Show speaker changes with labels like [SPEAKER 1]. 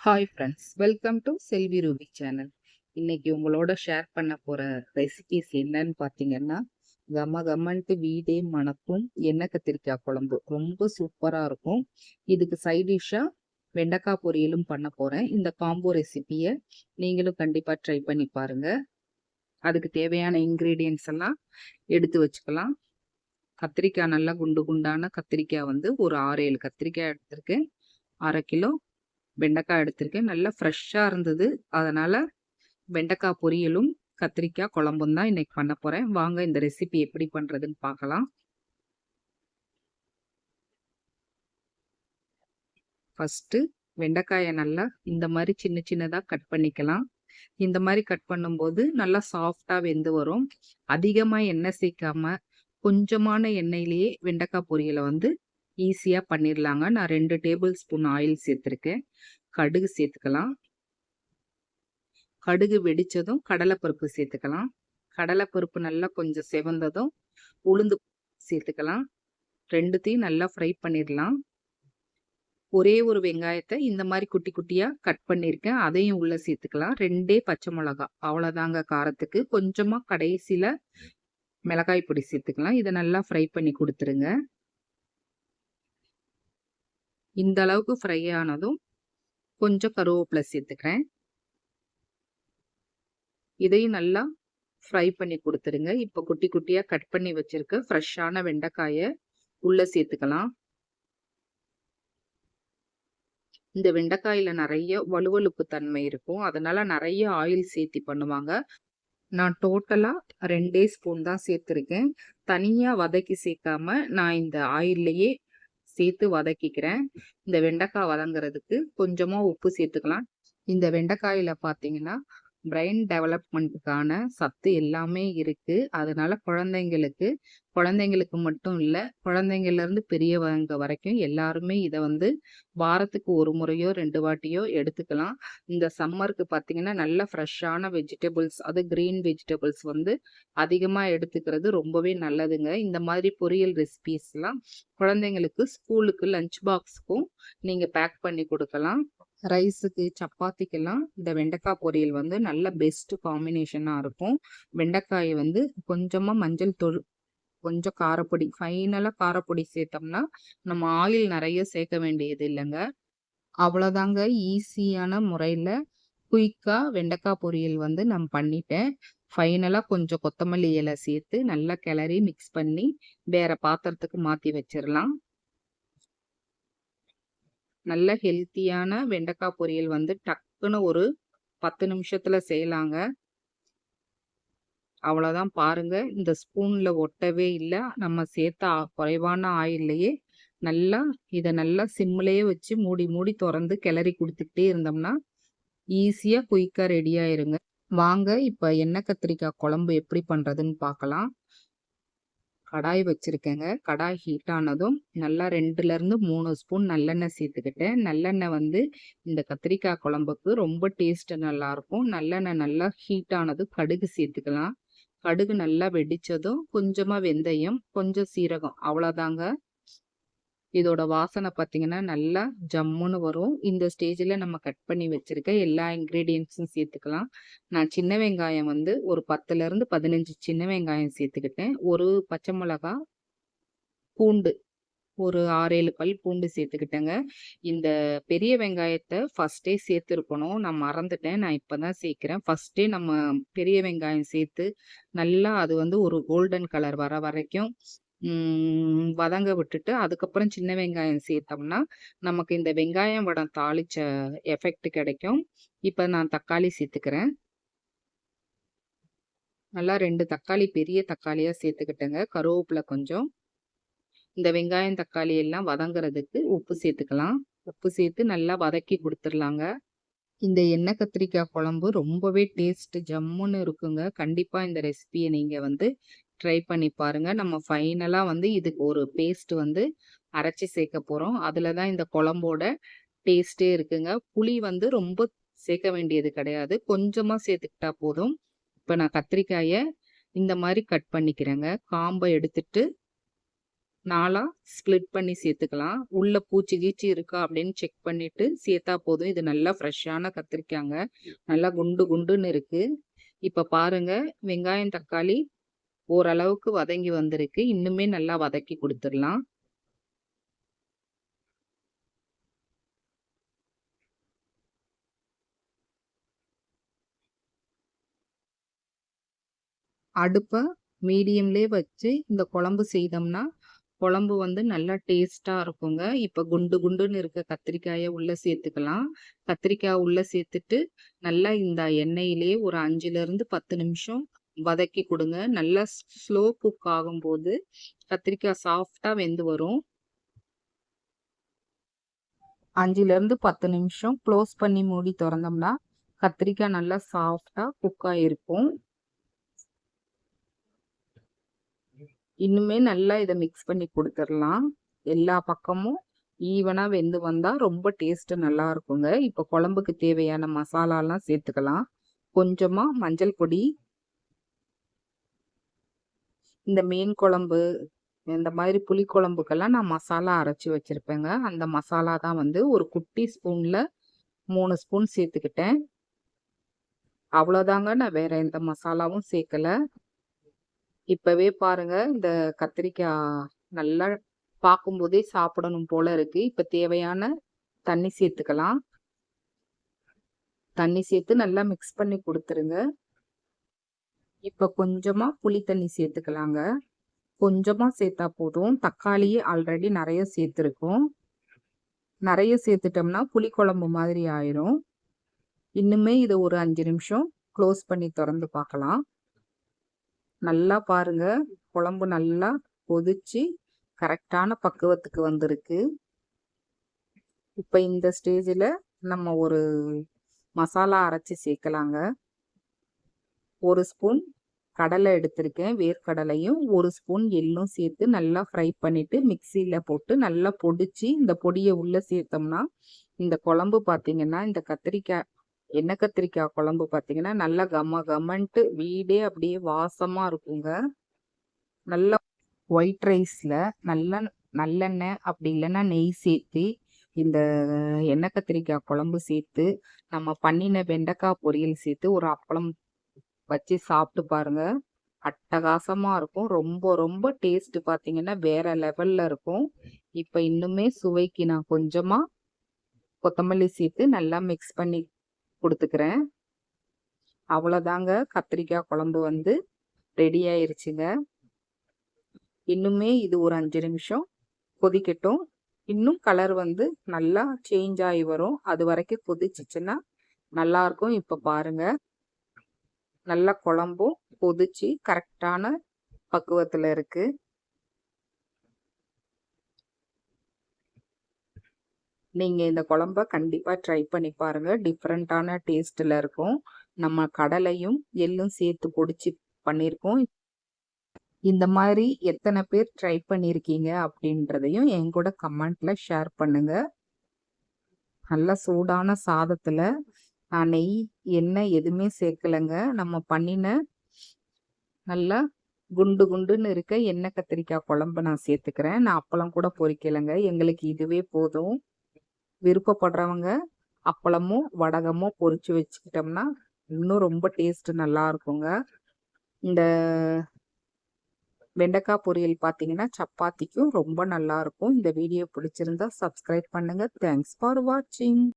[SPEAKER 1] Hi friends welcome to Selvi Ruby channel இன்னைக்கு உங்களோட share பண்ண போகிற ரெசிபிஸ் என்னன்னு பார்த்தீங்கன்னா கம கம்மன்ட்டு வீடே மணக்கும் எண்ணெய் கத்திரிக்காய் குழம்பு. ரொம்ப சூப்பராக இருக்கும். இதுக்கு சைட் வெண்டைக்காய் பொரியலும் பண்ண போகிறேன் இந்த காம்போ ரெசிபியை நீங்களும் கண்டிப்பாக ட்ரை பண்ணி பாருங்கள் அதுக்கு தேவையான இன்க்ரீடியன்ஸ் எல்லாம் எடுத்து வச்சுக்கலாம். கத்திரிக்காய் நல்லா குண்டு குண்டான கத்திரிக்காய் வந்து ஒரு ஆறு ஏழு கத்திரிக்காய் எடுத்திருக்கேன். அரை கிலோ வெண்டைக்காய் எடுத்திருக்கேன். நல்லா ஃப்ரெஷ்ஷாக இருந்தது. அதனால் வெண்டைக்காய் பொரியலும் கத்திரிக்காய் குழம்பும் தான் இன்னைக்கு பண்ண போகிறேன் வாங்க இந்த ரெசிபி எப்படி பண்ணுறதுன்னு பார்க்கலாம். ஃபஸ்ட்டு வெண்டைக்காயை நல்லா இந்த மாதிரி சின்ன சின்னதாக கட் பண்ணிக்கலாம். இந்த மாதிரி கட் பண்ணும்போது நல்லா சாஃப்டாக வெந்து வரும். அதிகமாக எண்ணெய் சேர்க்காம கொஞ்சமான எண்ணெயிலேயே வெண்டைக்காய் பொரியலை வந்து ஈஸியாக பண்ணிடலாங்க நான் ரெண்டு டேபிள் ஸ்பூன் ஆயில் சேர்த்துருக்கேன். கடுகு சேர்த்துக்கலாம். கடுகு வெடித்ததும் கடலைப்பருப்பு சேர்த்துக்கலாம். கடலைப்பருப்பு நல்லா கொஞ்சம் செவந்ததும் உளுந்து சேர்த்துக்கலாம். ரெண்டுத்தையும் நல்லா ஃப்ரை பண்ணிடலாம் ஒரே ஒரு வெங்காயத்தை இந்த மாதிரி குட்டி குட்டியாக கட் பண்ணியிருக்கேன் அதையும் உள்ளே சேர்த்துக்கலாம். ரெண்டே பச்சை மிளகா அவ்வளோதாங்க காரத்துக்கு. கொஞ்சமாக கடைசியில் மிளகாய் பொடி சேர்த்துக்கலாம். இதை நல்லா ஃப்ரை பண்ணி கொடுத்துருங்க. இந்த அளவுக்கு ஃப்ரை ஆனதும் கொஞ்சம் கருவேப்பிலை சேர்த்துக்கிறேன். இதையும் நல்லா ஃப்ரை பண்ணி கொடுத்துருங்க இப்போ குட்டி குட்டியாக கட் பண்ணி வச்சுருக்க ஃப்ரெஷ்ஷான வெண்டைக்காயை உள்ளே சேர்த்துக்கலாம். இந்த வெண்டைக்காயில் நிறைய வலுவலுப்பு தன்மை இருக்கும். அதனால் நிறைய ஆயில் சேர்த்தி பண்ணுவாங்க. நான் டோட்டலாக ரெண்டே ஸ்பூன் தான் சேர்த்துருக்கேன். தனியாக வதக்கி சேர்க்காம நான் இந்த ஆயில்லையே சேர்த்து வதக்கிக்கிறேன். இந்த வெண்டைக்காய் வதங்குறதுக்கு கொஞ்சமாக உப்பு சேர்த்துக்கலாம். இந்த வெண்டைக்காயில் பார்த்தீங்கன்னா பிரெயின் டெவலப்மெண்ட்டுக்கான சத்து எல்லாமே இருக்குது அதனால குழந்தைங்களுக்கு குழந்தைங்களுக்கு மட்டும் இல்லை குழந்தைங்கள்லேருந்து பெரியவங்க வரைக்கும் எல்லாருமே இதை வந்து வாரத்துக்கு ஒரு முறையோ ரெண்டு வாட்டியோ எடுத்துக்கலாம். இந்த சம்மருக்கு பார்த்தீங்கன்னா நல்ல ஃப்ரெஷ்ஷான வெஜிடபிள்ஸ் அது க்ரீன் வெஜிடபிள்ஸ் வந்து அதிகமாக எடுத்துக்கிறது ரொம்பவே நல்லதுங்க. இந்த மாதிரி பொரியல் ரெசிபீஸ்லாம் குழந்தைங்களுக்கு ஸ்கூலுக்கு லஞ்ச் பாக்ஸுக்கும் நீங்கள் பேக் பண்ணி கொடுக்கலாம். ரைஸுக்கு சப்பாத்திக்கெல்லாம் இந்த வெண்டைக்காய் பொரியல் வந்து நல்ல பெஸ்ட் காம்பினேஷனாக இருக்கும். வெண்டைக்காயை வந்து கொஞ்சமாக மஞ்சள் தொழு கொஞ்சம் காரப்பொடி ஃபைனலாக காரப்பொடி சேர்த்தோம்னா நம்ம ஆயில் நிறைய சேர்க்க வேண்டியது இல்லைங்க. அவ்வளோதாங்க ஈஸியான முறையில் குயிக்காக வெண்டைக்காய் பொரியல் வந்து நான் பண்ணிட்டேன். ஃபைனலாக கொஞ்சம் கொத்தமல்லி இலை சேர்த்து நல்லா கிளறி மிக்ஸ் பண்ணி வேறு பாத்திரத்துக்கு மாற்றி வச்சிடலாம். நல்ல ஹெல்த்தியான வெண்டைக்காய் பொரியல் வந்து டக்குன்னு ஒரு பத்து நிமிஷத்துல செய்யலாங்க. அவ்வளோதான் பாருங்க. இந்த ஸ்பூன்ல ஒட்டவே இல்லை. நம்ம சேர்த்த குறைவான ஆயில்லையே நல்லா இதை நல்லா சிம்மிலேயே வச்சு மூடி மூடி திறந்து கிளறி கொடுத்துக்கிட்டே இருந்தோம்னா ஈஸியாக குயிக்காக ரெடி ஆயிருங்க. வாங்க இப்போ எண்ணெய் கத்திரிக்காய் குழம்பு எப்படி பண்ணுறதுன்னு பார்க்கலாம். கடாய் வச்சுருக்கேங்க. கடாய் ஹீட் ஆனதும் நல்லா ரெண்டுலேருந்து மூணு ஸ்பூன் நல்லெண்ணெய் சேர்த்துக்கிட்டேன். நல்லெண்ணெய் வந்து இந்த கத்திரிக்காய் குழம்புக்கு ரொம்ப டேஸ்ட்டு நல்லாயிருக்கும் நல்லெண்ணெய் நல்லா ஹீட் ஆனதும் கடுகு சேர்த்துக்கலாம். கடுகு நல்லா வெடித்ததும் கொஞ்சமாக வெந்தயம் கொஞ்சம் சீரகம் அவ்வளோதாங்க. இதோட வாசனை பார்த்தீங்கன்னா நல்லா ஜம்முன்னு வரும். இந்த ஸ்டேஜில் நம்ம கட் பண்ணி வச்சுருக்க எல்லா இன்க்ரீடியன்ஸும் சேர்த்துக்கலாம். நான் சின்ன வெங்காயம் வந்து ஒரு பத்துலேருந்து பதினஞ்சு சின்ன வெங்காயம் சேர்த்துக்கிட்டேன். ஒரு பச்சை மிளகா பூண்டு ஒரு ஆறேழு பல் பூண்டு சேர்த்துக்கிட்டேங்க. இந்த பெரிய வெங்காயத்தை ஃபஸ்ட்டே சேர்த்துருக்கணும். நான் மறந்துட்டேன். நான் இப்போ தான் சேர்க்குறேன் ஃபஸ்ட்டே நம்ம பெரிய வெங்காயம் சேர்த்து நல்லா அது வந்து ஒரு கோல்டன் கலர் வர வரைக்கும் வதங்க விட்டுட்டு அதுக்கப்புறம் சின்ன வெங்காயம் சேர்த்தோம்னா நமக்கு இந்த வெங்காயம் வடம் தாளிச்ச எஃபெக்ட் கிடைக்கும். இப்போ நான் தக்காளி சேர்த்துக்கிறேன். நல்லா ரெண்டு தக்காளி பெரிய தக்காளியாக சேர்த்துக்கிட்டேங்க. கருவேப்பிலை கொஞ்சம். இந்த வெங்காயம் தக்காளி எல்லாம் வதங்குறதுக்கு உப்பு சேர்த்துக்கலாம். உப்பு சேர்த்து நல்லா வதக்கி கொடுத்துர்லாங்க இந்த எண்ணெய் கத்திரிக்காய் குழம்பு ரொம்பவே டேஸ்ட் ஜம்முன்னு இருக்குங்க. கண்டிப்பாக இந்த ரெசிபியை நீங்கள் வந்து ட்ரை பண்ணி பாருங்க. நம்ம ஃபைனலாக வந்து இதுக்கு ஒரு பேஸ்ட் வந்து அரைச்சி சேர்க்க போகிறோம் அதில் தான் இந்த குழம்போட டேஸ்ட்டே இருக்குங்க. புளி வந்து ரொம்ப சேர்க்க வேண்டியது கிடையாது. கொஞ்சமாக சேர்த்துக்கிட்டா போதும். இப்போ நான் கத்திரிக்காயை இந்த மாதிரி கட் பண்ணிக்கிறேங்க. காம்பை எடுத்துட்டு நாலாக ஸ்ப்ளிட் பண்ணி சேர்த்துக்கலாம். உள்ள பூச்சி கீச்சி இருக்கா அப்படின்னு செக் பண்ணிட்டு சேர்த்தா போதும். இது நல்லா ஃப்ரெஷ்ஷான கத்திரிக்காங்க. நல்லா குண்டு குண்டுன்னு இருக்கு. இப்போ பாருங்க. வெங்காயம் தக்காளி ஓரளவுக்கு வதங்கி வந்திருக்கு. இன்னுமே நல்லா வதக்கி கொடுத்துடலாம். அடுப்பை மீடியம்லேயே வச்சு இந்த குழம்பு செய்தோம்னா குழம்பு வந்து நல்லா டேஸ்ட்டாக இருக்குங்க. இப்போ குண்டு குண்டுன்னு இருக்க கத்திரிக்காயை உள்ளே சேர்த்துக்கலாம். கத்திரிக்காய் உள்ளே சேர்த்துட்டு நல்லா இந்த எண்ணெயிலே ஒரு அஞ்சுலேருந்து பத்து நிமிஷம் வதக்கி கொடுங்க. நல்லா ஸ்லோ குக் ஆகும்போது கத்திரிக்காய் சாஃப்டாக வெந்து வரும். அஞ்சுலேருந்து பத்து நிமிஷம் க்ளோஸ் பண்ணி மூடி திறந்தோம்னா கத்திரிக்காய் நல்லா சாஃப்டாக குக் ஆகிருக்கும் இன்னுமே நல்லா இதை மிக்ஸ் பண்ணி கொடுத்துடலாம். எல்லா பக்கமும் ஈவனாக வெந்து வந்தால் ரொம்ப டேஸ்ட்டு நல்லா இருக்குங்க. இப்போ குழம்புக்கு தேவையான மசாலாலாம் சேர்த்துக்கலாம். கொஞ்சமாக மஞ்சள் பொடி இந்த மீன் குழம்பு இந்த மாதிரி புளி குழம்புக்கெல்லாம் நான் மசாலா அரைச்சி வச்சுருப்பேங்க. அந்த மசாலா தான் வந்து ஒரு குட்டி ஸ்பூனில் மூணு ஸ்பூன் சேர்த்துக்கிட்டேன். அவ்வளோதாங்க. நான் வேறு எந்த மசாலாவும் சேர்க்கலை. இப்போவே பாருங்க இந்த கத்திரிக்காய் நல்லா பார்க்கும்போதே சாப்பிடணும் போல் இருக்குது இப்போ தேவையான தண்ணி சேர்த்துக்கலாம். தண்ணி சேர்த்து நல்லா மிக்ஸ் பண்ணி கொடுத்துருங்க. இப்போ கொஞ்சமாக புளி தண்ணி சேர்த்துக்கலாங்க. கொஞ்சமாக சேர்த்தா போதும். தக்காளியே ஆல்ரெடி நிறைய சேர்த்துருக்கோம். நிறைய சேர்த்துட்டோம்னா புளி குழம்பு மாதிரி ஆயிரும். இன்னுமே இதை ஒரு அஞ்சு நிமிஷம் க்ளோஸ் பண்ணி திறந்து பார்க்கலாம். நல்லா பாருங்க. குழம்பு நல்லா கொதிச்சு கரெக்டான பக்குவத்துக்கு வந்திருக்கு. இப்போ இந்த ஸ்டேஜில் நம்ம ஒரு மசாலா அரைச்சி சேர்க்கலாங்க. ஒரு ஸ்பூன் கடலை எடுத்திருக்கேன். வேர்க்கடலையும் ஒரு ஸ்பூன் எள்ளும் சேர்த்து நல்லா ஃப்ரை பண்ணிவிட்டு மிக்சியில் போட்டு நல்லா பொடிச்சு இந்த பொடியை உள்ளே சேர்த்தோம்னா இந்த குழம்பு பார்த்தீங்கன்னா இந்த கத்திரிக்காய் எண்ணெய் கத்திரிக்காய் குழம்பு பார்த்தீங்கன்னா நல்லா கம கமன்ட்டு வீடே அப்படியே வாசமாக இருக்குங்க. நல்லா ஒயிட் ரைஸில் நல்ல நல்லெண்ணெய் அப்படி இல்லைன்னா நெய் சேர்த்து இந்த எண்ணெய் கத்திரிக்காய் குழம்பு சேர்த்து நம்ம பண்ணின வெண்டைக்காய் பொரியல் சேர்த்து ஒரு அப்பளம் வச்சு சாப்பிட்டு பாருங்க. அட்டகாசமாக இருக்கும். ரொம்ப ரொம்ப டேஸ்ட்டு பார்த்தீங்கன்னா வேற லெவலில் இருக்கும். இப்போ இன்னுமே சுவைக்கு நான் கொஞ்சமாக கொத்தமல்லி சேர்த்து நல்லா மிக்ஸ் பண்ணி கொடுத்துக்கிறேன். அவ்வளோதாங்க. கத்திரிக்காய் குழம்பு வந்து ரெடி ஆயிருச்சுங்க. இன்னுமே இது ஒரு அஞ்சு நிமிஷம் கொதிக்கட்டும். இன்னும் கலர் வந்து நல்லா சேஞ்ச் ஆகி வரும். அது வரைக்கும் கொதிச்சிச்சுன்னா நல்லாயிருக்கும். இப்போ பாருங்க. நல்லா குழம்பும் கொதிச்சு கரெக்டான பக்குவத்தில் இருக்குது நீங்கள் இந்த குழம்ப கண்டிப்பாக ட்ரை பண்ணி பாருங்கள் டிஃப்ரெண்ட்டான டேஸ்ட்டில் இருக்கும். நம்ம கடலையும் எள்ளும் சேர்த்து பொடிச்சு பண்ணியிருக்கோம் இந்த மாதிரி எத்தனை பேர் ட்ரை பண்ணியிருக்கீங்க அப்படின்றதையும் என் கூட கமெண்ட்டில் ஷேர் பண்ணுங்கள் நல்லா சூடான சாதத்தில் நான் நெய் எண்ணெய் எதுவுமே சேர்க்கலைங்க. நம்ம பண்ணின நல்லா குண்டு குண்டுன்னு இருக்க எண்ணெய் கத்திரிக்காய் குழம்பு நான் சேர்த்துக்கிறேன். நான் அப்பளம் கூட பொறிக்கலைங்க. எங்களுக்கு இதுவே போதும். விருப்பப்படுறவங்க அப்பளமும் வடகமும் பொறிச்சு வச்சுக்கிட்டோம்னா இன்னும் ரொம்ப டேஸ்ட் நல்லா இருக்குங்க. இந்த வெண்டைக்காய் பொரியல் பார்த்தீங்கன்னா சப்பாத்திக்கும் ரொம்ப நல்லா இருக்கும். இந்த வீடியோ பிடிச்சிருந்தா சப்ஸ்கிரைப் பண்ணுங்க. தேங்க்ஸ் ஃபார் வாட்சிங்.